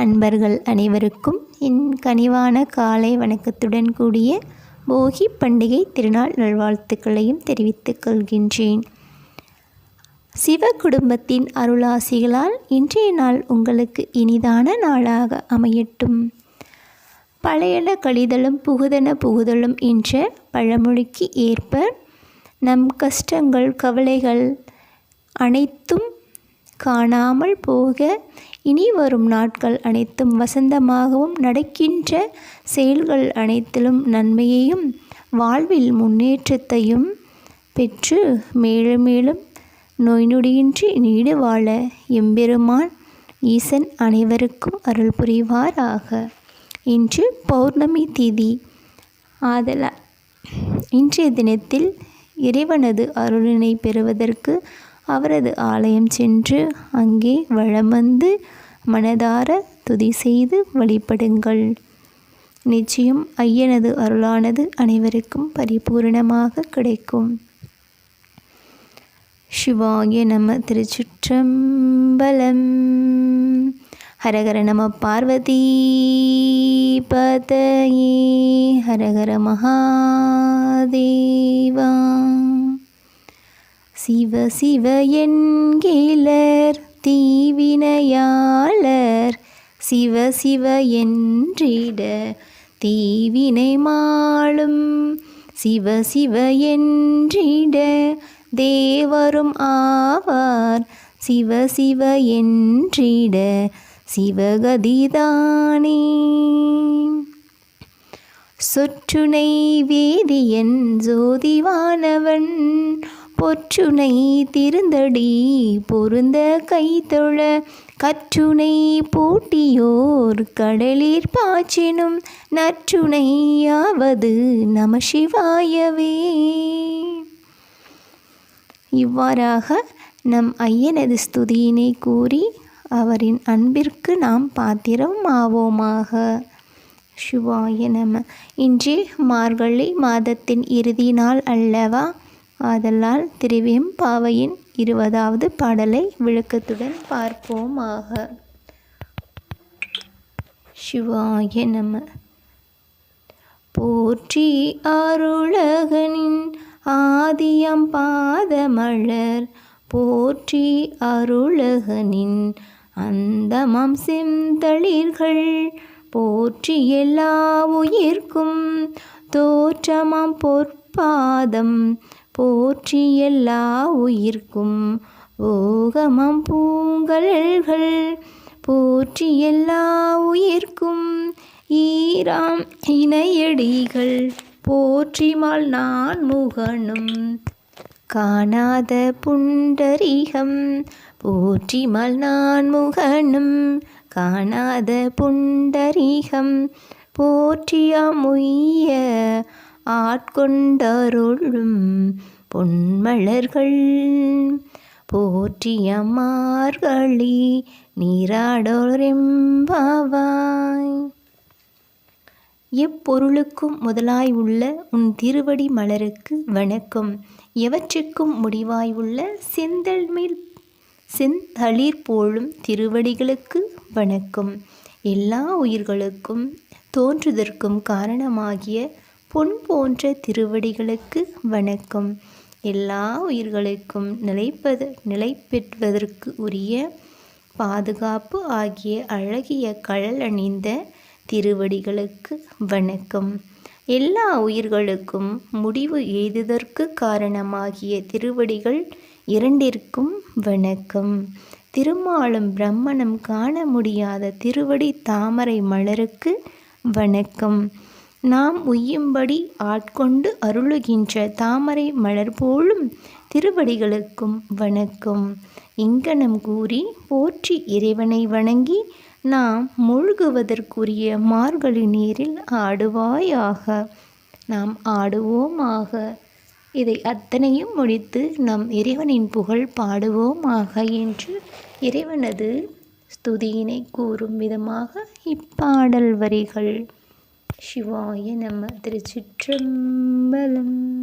அன்பர்கள் அனைவருக்கும் என் கனிவான காலை வணக்கத்துடன் கூடிய போகி பண்டிகை திருநாள் நல்வாழ்த்துக்களையும் தெரிவித்துக் கொள்கின்றேன். சிவ குடும்பத்தின் அருளாசிகளால் இன்றைய நாள் உங்களுக்கு இனிதான நாளாக அமையட்டும். பழையன கழிதலும் புகுதன புகுதலும் என்ற பழமொழிக்கு ஏற்ப நம் கஷ்டங்கள் கவலைகள் அனைத்தும் காணாமல் போக இனி வரும் நாட்கள் அனைத்தும் வசந்தமாகவும் நடக்கின்ற செயல்கள் அனைத்திலும் நன்மையையும் வாழ்வில் முன்னேற்றத்தையும் பெற்று மேலும் மேலும் நோய் நொடியின்றி நீடு வாழ எம்பெருமான் ஈசன் அனைவருக்கும் அருள் புரிவாராக. இன்று பௌர்ணமி திதி. ஆதலால் இன்றைய தினத்தில் இறைவனது அருளினை பெறுவதற்கு அவரது ஆலயம் சென்று அங்கே வளம் வந்து மனதார துதி செய்து வழிபடுங்கள். நிச்சயம் ஐயனது அருளானது அனைவருக்கும் பரிபூர்ணமாக கிடைக்கும். சிவாய நம திருச்சிற்றம்பலம். ஹரஹர நம பார்வதி பதயே. ஹரஹர மகாதேவா. சிவ சிவ என்கிலர் தீவினையாளர். சிவ சிவ என்றிட தீவினை மாளும். சிவ சிவ என்றிட தேவரும் ஆவார். சிவ சிவ என்றிட சிவகதிதானே. சொற்றுனை வேதியன் ஜோதிவானவன் பொற்றுனை திருந்தடி பொருந்த கைத்தொழ கற்றுனை பூட்டியோர் கடலிற் பாய்ச்சினும் நற்றுணையாவது நம சிவாயவே. இவ்வாறாக நம் ஐயனது ஸ்துதியினை கூறி அவரின் அன்பிற்கு நாம் பாத்திரம் ஆவோமாக சிவாய நம. இன்றே மார்கழி மாதத்தின் இறுதி நாள் அல்லவா? ஆதலால் திருவியும் பாவையின் இருபதாவது பாடலை விளக்கத்துடன் பார்ப்போமாக. சிவாய நம. போற்றி அருளகனின் ஆதியம் பாதமலர். போற்றி அருளகனின் அந்தமம் செந்தளிர்கள். போற்றி எல்லா உயிர்க்கும் தோற்றமாம் பொற்பாதம். போற்றி எல்லா உயிர்க்கும் ஓகமம் பூங்கல்கள் போற்றி எல்லா உயிர்க்கும் ஈராம் இணையடிகள் போற்றிமால் நான் முகனும் காணாத புண்டரீகம் போற்றிமால் நான் முகனும் காணாத புண்டரீகம் போற்றியாமுய்ய ஆட்கொண்டருளும் பொன்மலர்கள். போற்றிய மார்கழி நீராடோரெம்பாவாய். எப்பொருளுக்கும் முதலாய் உள்ள உன் திருவடி மலருக்கு வணக்கம். எவற்றுக்கும் முடிவாய் உள்ள செந்தல் மேல் செந்தளிர் போலும் திருவடிகளுக்கு வணக்கம். எல்லா உயிர்களுக்கும் தோன்றுதற்கும் காரணமாகிய பொன் போன்ற திருவடிகளுக்கு வணக்கம். எல்லா உயிர்களுக்கும் நிலைப்பது நிலைப்பெற்றுவதற்கு உரிய பாதுகாப்பு ஆகிய அழகிய கழல் அணிந்த திருவடிகளுக்கு வணக்கம். எல்லா உயிர்களுக்கும் முடிவு எய்துதற்கு காரணமாகிய திருவடிகள் இரண்டிற்கும் வணக்கம். திருமாலும் பிரம்மணம் காண முடியாத திருவடி தாமரை மலருக்கு வணக்கம். நாம் உய்யும்படி ஆட்கொண்டு அருளுகின்ற தாமரை மலர் போலும் திருவடிகளுக்கும் வணக்கம். இங்கனம் கூறி போற்றி இறைவனை வணங்கி நாம் மூழ்குவதற்குரிய மார்கழி நீரில் ஆடுவாயாக. நாம் ஆடுவோமாக. இதை அத்தனையும் முடித்து நம் இறைவனின் புகழ் பாடுவோமாக என்று இறைவனது ஸ்துதியினை கூறும் விதமாக இப்பாடல் வரிகள். சிவாய நம திருச்சிற்றம்பலம்.